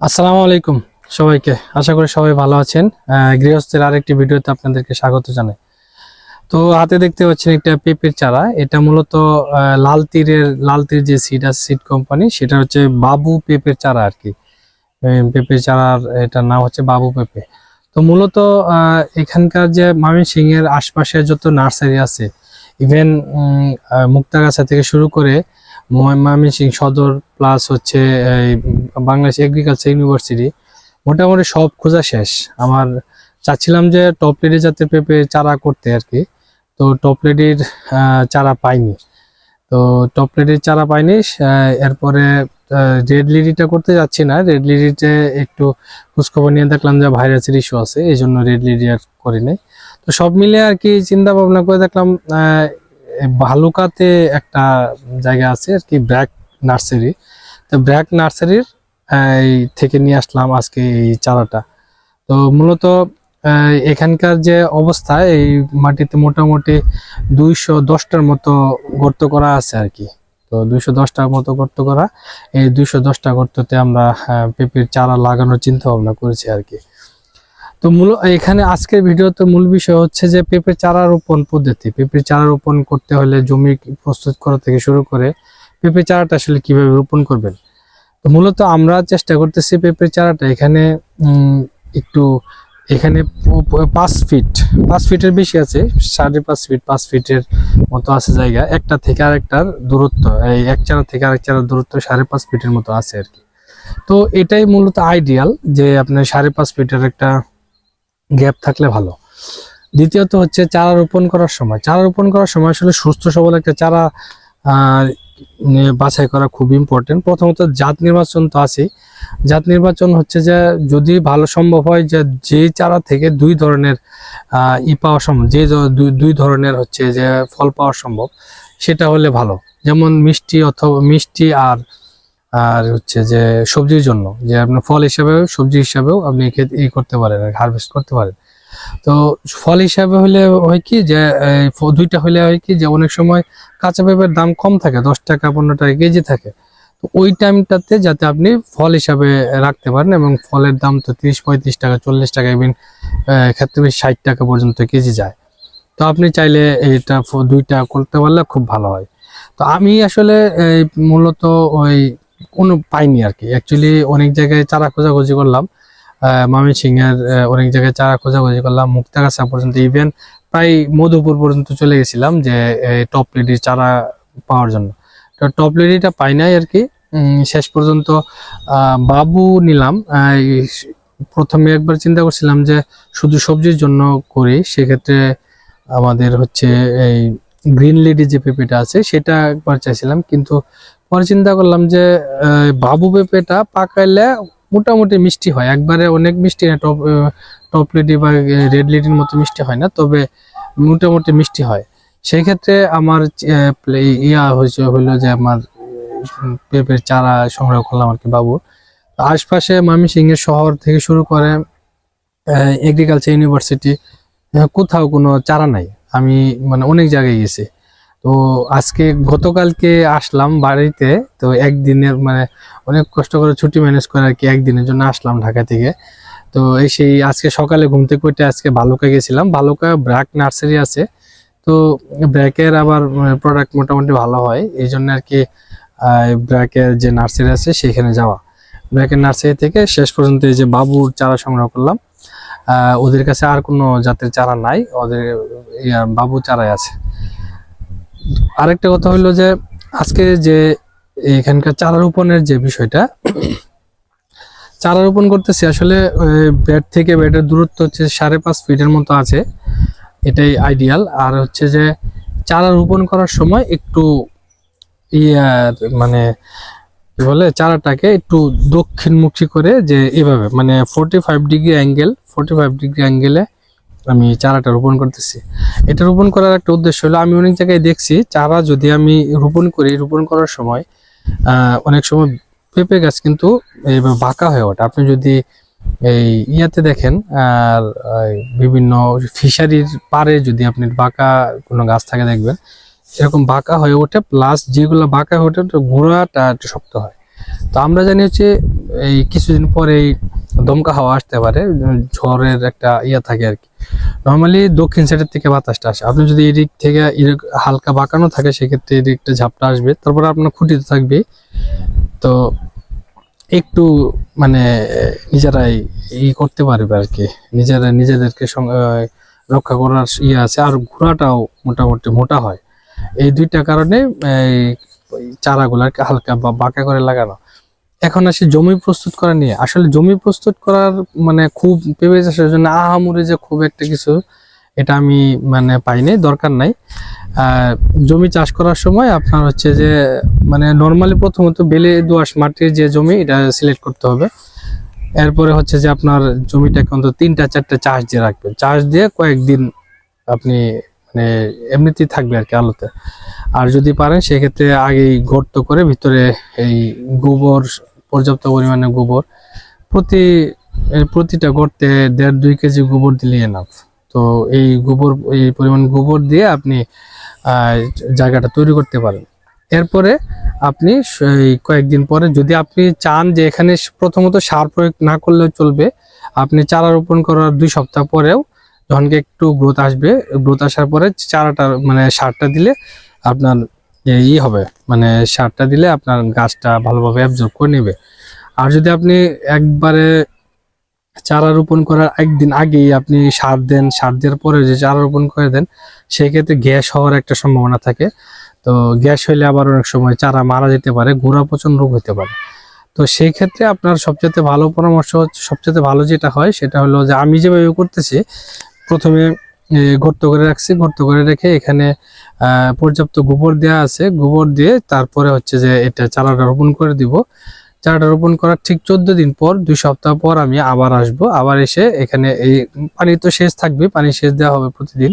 আসসালামু আলাইকুম সবাইকে। আশা করি সবাই ভালো আছেন। গৃহস্থের আরেকটি ভিডিওতে আপনাদেরকে স্বাগত জানাই। তো হাতে দেখতে পাচ্ছেন একটা পেঁপের চারা। এটা মূলত লাল তীরের, লাল তীর যে সিড আছে সিড কোম্পানি সেটা হচ্ছে বাবু পেঁপের চারা আর কি পেঁপের চারার, এটার নাম হচ্ছে বাবু পেঁপে। তো মূলত এখানকার যে ময়মনসিং এর আশপাশে যত নার্সারি আছে ইভেন মুক্তাগাছা থেকে শুরু করে ময়মনসিং সদর প্লাস হচ্ছে, এই, বাংলাদেশ এগ্রিকালচার ইউনিভার্সিটি মোটামুটি সব খোঁজা শেষ। আমার চাচ্ছিলাম যে টপ লেডি যাতে পেঁপে চারা করতে আর কি। তো টপ লেডির চারা পাইনি। তো টপ লেডির চারা পাইনি। এরপরে রেড লিডিটা করতে যাচ্ছি না। রেড লিডিতে একটু খোঁজখবর নিয়ে দেখলাম যে ভাইরাসের ইস্যু আছে, এই জন্য রেড লিডি আর করি নাই। তো সব মিলে আর কি চিন্তা ভাবনা করে দেখলাম ভালুকাতে একটা জায়গা আছে আর কি, ব্র্যাক নার্সারি। তো ব্র্যাক নার্সারির এই থেকে নিয়ে আসলাম আজকে এই চারাটা। তো মূলত এখানকার যে অবস্থা, এই মাটিতে মোটামুটি দুইশো দশটার মতো গর্ত করা আছে আর কি। তো দুইশো দশটার মতো গর্ত করা, এই দুইশো দশটা গর্ততে আমরা পেঁপের চারা লাগানোর চিন্তা ভাবনা করেছি আর কি। তো মূল এখানে আজকের ভিডিওতে মূল বিষয় হচ্ছে যে পেঁপের চারা রোপণ পদ্ধতি। পেঁপের চারা রোপণ করতে হলে জমি প্রস্তুত করা থেকে শুরু করে পেঁপে চারাটা আসলে কীভাবে রোপণ করবেন? তো মূলত আমরা চেষ্টা করতেছি পেঁপের চারাটা এখানে একটু এখানে পাঁচ ফিট, পাঁচ ফিটের বেশি আছে, সাড়ে পাঁচ ফিট, পাঁচ ফিটের মতো আছে জায়গা। একটা থেকে আরেকটার দূরত্ব, এই এক চারা থেকে আরেক চারার দূরত্ব সাড়ে পাঁচ ফিটের মতো আছে আর কি। তো এটাই মূলত আইডিয়াল যে আপনার সাড়ে পাঁচ ফিটের একটা গ্যাপ থাকলে ভালো। দ্বিতীয়ত হচ্ছে চারা রোপণ করার সময়। চারা রোপণ করার সময় আসলে সুস্থ, সবল একটা চারা বাছাই করা খুব ইম্পর্টেন্ট প্রথমত জাত নির্বাচন তো আছে জাত নির্বাচন হচ্ছে যে, যদি ভালো সম্ভব হয় যে যে চারা থেকে দুই ধরনের ই পাওয়া সম্ভব, যে দুই ধরনের হচ্ছে যে, ফল পাওয়া সম্ভব, সেটা হলে ভালো। যেমন মিষ্টি অথবা, মিষ্টি আর আর হচ্ছে যে সবজির জন্য, যে আপনার ফল হিসাবেও, সবজি হিসাবেও আপনি ই করতে পারেন হারভেস্ট করতে পারেন। তো ফল হিসাবে হলে হয় কি যে দুইটা হলে হয় কি যে অনেক সময় কাঁচা পেঁপের দাম কম থাকে, দশ টাকা, পনেরো টাকা কেজি থাকে। তো ওই টাইমটাতে যাতে আপনি ফল হিসাবে রাখতে পারেন এবং ফলের দাম তো তিরিশ, পঁয়ত্রিশ টাকা, চল্লিশ টাকা ইভিন ক্ষেত্রে বেশি ষাট টাকা পর্যন্ত কেজি যায়। তো আপনি চাইলে এইটা ফ- দুইটা করতে পারলে খুব ভালো হয়। তো আমি আসলে মূলত ওই কোনো পাইনি আর কি। অ্যাকচুয়ালি অনেক জায়গায় চারা খোঁজাখুঁজি করলাম। এর অনেক জায়গায় চারা খোঁজাখুঁজি করলাম। মুক্তাগাছা পর্যন্ত ইভেন প্রায় মধুপুর পর্যন্ত চলে গেছিলাম যে টপ লেডির চারা পাওয়ার জন্য। তো টপ লেডিটা পাই নাই আর কি। শেষ পর্যন্ত বাবু নিলাম। প্রথমে একবার চিন্তা করছিলাম যে, শুধু সবজির জন্য করি, সেক্ষেত্রে আমাদের হচ্ছে এই গ্রিন লেডি যে পেঁপেটা আছে, সেটা একবার চাইছিলাম। কিন্তু পরে চিন্তা করলাম যে বাবু পেঁপেটা পাকাইলে মোটামুটি মিষ্টি হয়। একবারে অনেক মিষ্টি না, টপ টপ লেডি বা রেড লেডির মতো মিষ্টি হয় না, তবে মোটামুটি মিষ্টি হয়। সেই ক্ষেত্রে আমার ইয়া হয়েছে হলো যে আমার পেঁপের চারা সংগ্রহ করলাম আর কি বাবু। আশপাশে ময়মনসিংহের শহর থেকে শুরু করে এগ্রিকালচার ইউনিভার্সিটি কোথাও কোনো চারা নাই। আমি মানে অনেক জায়গায় গেছি। তো আজকে গতকালকে আসলাম বাড়িতে, তো একদিনের মানে অনেক কষ্ট করে ছুটি ম্যানেজ করে আর কি একদিনের জন্য আসলাম ঢাকা থেকে। তো এই সেই আজকে সকালে ঘুম থেকে আজকে ভালুকা গেছিলাম। ভালুকা ব্র্যাক নার্সারি আছে। তো ব্র্যাকের আবার প্রোডাক্ট মোটামুটি ভালো হয়। এই জন্য আর কি ব্র্যাকের যে নার্সারি আছে সেখানে যাওয়া। ব্র্যাকের নার্সারি থেকে শেষ পর্যন্ত এই যে বাবুর চারা সংগ্রহ করলাম। ওদের কাছে আর কোনো জাতের চারা নাই। ওদের বাবু চারাই আছে। আরেকটা কথা হলো যে, আজকে যে এখানকার চারা রোপণের যে বিষয়টা চারা রোপণ করতেছি, আসলে বেড থেকে বেডের দূরত্ব হচ্ছে সাড়ে পাঁচ ফিটের মতো আছে, এটাই আইডিয়াল আর হচ্ছে যে চারা রোপণ করার সময় একটু ইয়ার মানে কি বলে, চারাটাকে একটু দক্ষিণমুখী করে যে এভাবে মানে forty five degree angle forty five degree অ্যাঙ্গেলে আমি চারাটা রোপণ করতেছি। এটা রোপণ করার একটা উদ্দেশ্য হলো, আমি অনেক জায়গায় দেখছি চারা যদি আমি রোপণ করি, রোপণ করার সময় অনেক সময় পেঁপে গাছ কিন্তু বাঁকা হয়ে ওঠে। আপনি যদি এই ইয়াতে দেখেন, আর বিভিন্ন ফিশারির পারে যদি আপনি বাঁকা কোনো গাছ থাকে দেখবেন, এরকম বাঁকা হয়ে ওঠে প্লাস যেগুলো বাঁকা হয়ে ওঠে গোড়াটা একটু শক্ত হয়। তো আমরা জানি হচ্ছে, এই কিছুদিন পরেই দমকা হাওয়া আসতে পারে, ঝড়ের একটা ইয়ে থাকে আর কি। নর্মালি দক্ষিণ সাইডের থেকে বাতাসটা আসে। আপনি যদি এদিক থেকে হালকা বাঁকানো থাকে, সেক্ষেত্রে এদিকটা ঝাপটা আসবে। তারপরে আপনার খুঁটিতে থাকবে। তো একটু মানে নিজেরাই ই করতে পারবে আর কি। নিজেরা নিজেদেরকে রক্ষা করার ইয়ে আছে। আর ঘোড়াটাও মোটামুটি মোটা হয়। এই দুইটা কারণে এই চারাগুলাকে হালকা বা, বাঁকা করে লাগানো। এখন আসি জমি প্রস্তুত করা নিয়ে আসলে জমি প্রস্তুত করার মানে খুব পেঁপে চাষের জন্য আহামুরি যে খুব একটা কিছু এটা আমি মানে পাইনি, দরকার নাই। জমি চাষ করার সময় আপনার হচ্ছে যে মানে নর্মালি প্রথমত বেলে দোআঁশ মাটির যে জমি এটা সিলেক্ট করতে হবে। এরপরে হচ্ছে যে আপনার জমিটাকে অন্তত তিনটা চারটা চাষ দিয়ে রাখবেন। চাষ দিয়ে কয়েকদিন আপনি মানে এমনিতেই থাকবে আর কি আলোতে। আর যদি পারেন, সেক্ষেত্রে আগেই গর্ত করে ভিতরে এই গোবর পর্যাপ্ত পরিমাণে গোবর। প্রতি প্রতিটা গর্তে দেড় দুই কেজি গোবর দিলেই এনাফ তো এই গোবর, এই পরিমাণ গোবর দিয়ে আপনি জায়গাটা তৈরি করতে পারেন। এরপরে আপনি কয়েকদিন পরে যদি আপনি চান যে এখানে প্রথমত সার প্রয়োগ না করলেও চলবে, আপনি চারা রোপণ করার দুই সপ্তাহ পরেও যখন কি একটু গ্রোথ আসবে। গ্রোথ আসার পরে চারাটা মানে সারটা দিলে আপনার ই হবে মানে সারটা দিলে আপনার গাছটা ভালোভাবে অ্যাবজর্ব করে নেবে। আর যদি আপনি একবারে চারা রোপণ করার একদিন আগেই আপনি সার দেন, সার দেওয়ার পরে যে চারা রোপণ করে দেন সেই ক্ষেত্রে গ্যাস হওয়ার একটা সম্ভাবনা থাকে। তো গ্যাস হইলে আবার অনেক সময় চারা মারা যেতে পারে, গোড়া পচন রোগ হতে পারে। তো সেই ক্ষেত্রে আপনার সবচেয়ে ভালো পরামর্শ হচ্ছে সবচেয়ে ভালো যেটা হয় সেটা হলো যে আমি যেভাবে করতেছি, প্রথমে গর্ত করে রাখছি। গর্ত করে রেখে এখানে পর্যাপ্ত গোবর দেওয়া আছে। গোবর দিয়ে তারপরে হচ্ছে যে এটা চারাটা রোপণ করে দিব। চারাটা রোপণ করার ঠিক চোদ্দ দিন পর, দুই সপ্তাহ পর আমি আবার আসব। আবার এসে এখানে এই পানি তো শেষ থাকবে, পানি সেচ দেওয়া হবে প্রতিদিন।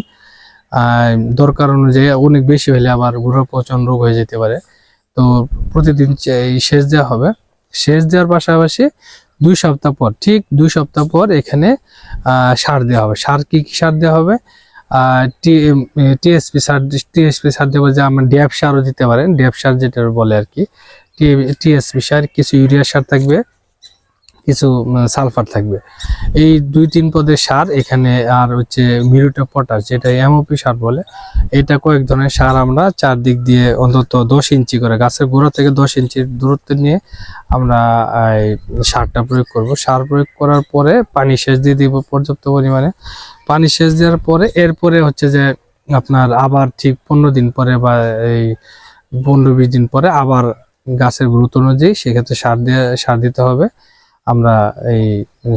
দরকার অনুযায়ী অনেক বেশি হলে আবার গুঁড়ো পচন রোগ হয়ে যেতে পারে। তো প্রতিদিন এই সেচ দেওয়া হবে। সেচ দেওয়ার পাশাপাশি দুই সপ্তাহ পর, ঠিক দুই সপ্তাহ পর এখানে সার দেওয়া হবে। সার কি কি সার দেওয়া হবে? টিএসপি সার টিএসপি সার দেওয়া যে আমরা ড্যাপ সারও দিতে পারেন। ড্যাপ সার যেটা বলে আর কি। টিএসপি সার, কিছু ইউরিয়া সার থাকবে। কিছু সালফার থাকবে। এই দুই তিন পদের সার এখানে আর হচ্ছে মিরুটা পটাশ, যেটা এমওপি সার বলে, এটা কয়েক ধরনের সার আমরা চারদিক দিয়ে অন্তত দশ ইঞ্চি করে গাছের গোড়া থেকে দশ ইঞ্চির দূরত্ব নিয়ে আমরা সারটা প্রয়োগ করব। সার প্রয়োগ করার পরে পানি সেচ দিয়ে দিব পর্যাপ্ত পরিমাণে। পানি সেচ দেওয়ার পরে এরপরে হচ্ছে যে আপনার আবার ঠিক পনেরো দিন পরে বা এই পনেরো বিশ দিন পরে আবার গাছের গুরুত্ব অনুযায়ী সেক্ষেত্রে সার দিয়ে, সার দিতে হবে। আমরা এই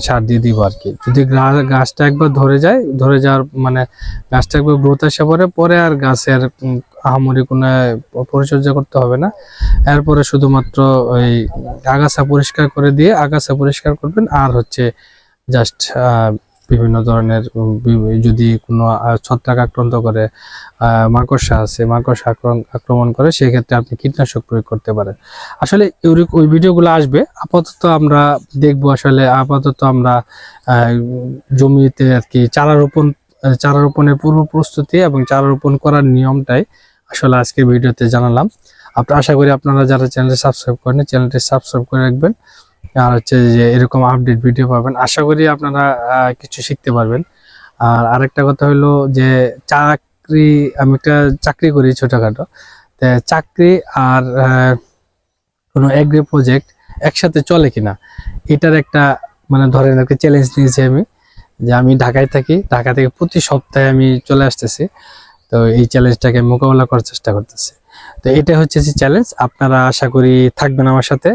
সার দিয়ে দিব আর কি। যদি গাছটা একবার ধরে যায়, ধরে যাওয়ার মানে গাছটা একবার গ্রোথ আসে পরে পরে আর গাছের আহামরি কোনো পরিচর্যা করতে হবে না। এরপরে শুধুমাত্র ওই আগাছা পরিষ্কার করে দিয়ে আগাছা পরিষ্কার করবেন। আর হচ্ছে জাস্ট বিভিন্ন ধরনের যদি কোনো ছত্রাক আক্রান্ত করে মাকড়সা আছে, মাকড়সা আক্রমণ করে, সেক্ষেত্রে আপনি কীটনাশক প্রয়োগ করতে পারেন। আসলে ওই- ভিডিওগুলো আসবে। আপাতত আমরা দেখব আসলে, আপাতত আমরা জমিতে আর কি চারা রোপণ চারা রোপণের পূর্ব প্রস্তুতি এবং চারা রোপণ করার নিয়মটাই আসলে আজকের ভিডিওতে জানালাম। আপনার আশা করি আপনারা যারা চ্যানেলটি সাবস্ক্রাইব করেন চ্যানেলটি সাবস্ক্রাইব করে রাখবেন। আর হচ্ছে যে এরকম আপডেট ভিডিও পাবেন। আশা করি আপনারা কিছু শিখতে পারবেন। আর আরেকটা কথা হলো যে চাকরি, আমি একটা চাকরি করি ছোটখাটো। চাকরি আর কোনো এগ্রি প্রজেক্ট একসাথে চলে কিনা, এটার একটা মানে ধরেন একটা চ্যালেঞ্জ নিয়েছি আমি। যে আমি ঢাকায় থাকি, ঢাকা থেকে প্রতি সপ্তাহে আমি চলে আসতেছি। তো এই চ্যালেঞ্জটাকে মোকাবেলা করার চেষ্টা করতেছি। তো এটা হচ্ছে যে চ্যালেঞ্জ আপনারা আশা করি থাকবেন আমার সাথে।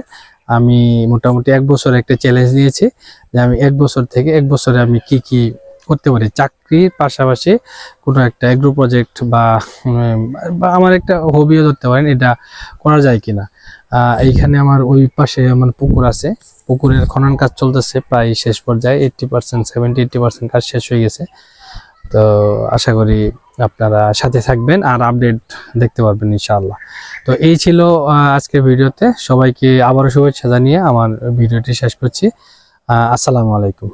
আমি মোটামুটি এক বছর একটা চ্যালেঞ্জ নিয়েছি যে আমি এক বছর থেকে এক বছরে আমি কি কি করতে পারি। চাকরির পাশাপাশি কোনো একটা এগ্রো প্রজেক্ট বা আমার একটা হবিও ধরতে পারেন, এটা করা যায় কিনা। এইখানে আমার ওই পাশে আমার পুকুর আছে। পুকুরের খনন কাজ চলতেছে, প্রায় শেষ পর্যায়ে eighty percent seventy eighty percent কাজ শেষ হয়ে গেছে। তো আশা করি আপনারা সাথে থাকবেন আর আপডেট দেখতে পারবেন ইনশাআল্লাহ। তো এই ছিল আজকের ভিডিওতে। সবাইকে আবারও শুভেচ্ছা জানিয়ে আমার ভিডিওটি শেষ করছি। আসসালামু আলাইকুম।